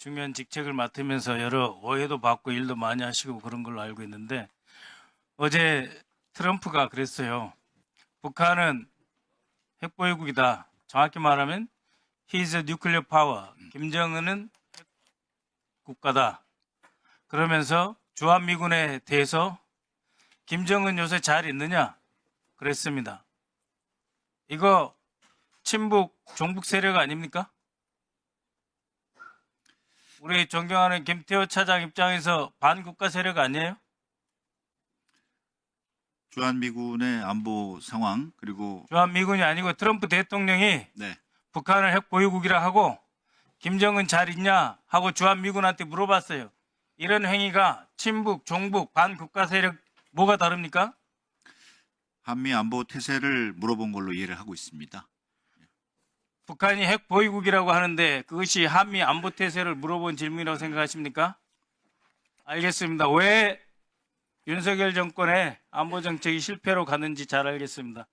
중요한 직책을 맡으면서 여러 오해도 받고 일도 많이 하시고 그런 걸로 알고 있는데 어제 트럼프가 그랬어요. 북한은 핵보유국이다. 정확히 말하면 he's a nuclear power. 김정은은 핵 국가다. 그러면서 주한미군에 대해서 김정은 요새 잘 있느냐? 그랬습니다. 이거 친북 종북 세력 아닙니까? 우리 존경하는 김태호 차장 입장에서 반국가 세력 아니에요? 주한미군의 안보 상황 그리고 주한미군이 아니고 트럼프 대통령이 네 북한을 핵 보유국이라 하고 김정은 잘 있냐 하고 주한미군한테 물어봤어요. 이런 행위가 친북, 종북, 반국가 세력 뭐가 다릅니까? 한미 안보 태세를 물어본 걸로 이해를 하고 있습니다. 북한이 핵 보유국이라고 하는데 그것이 한미 안보 태세를 물어본 질문이라고 생각하십니까? 알겠습니다. 왜 윤석열 정권의 안보 정책이 실패로 가는지 잘 알겠습니다.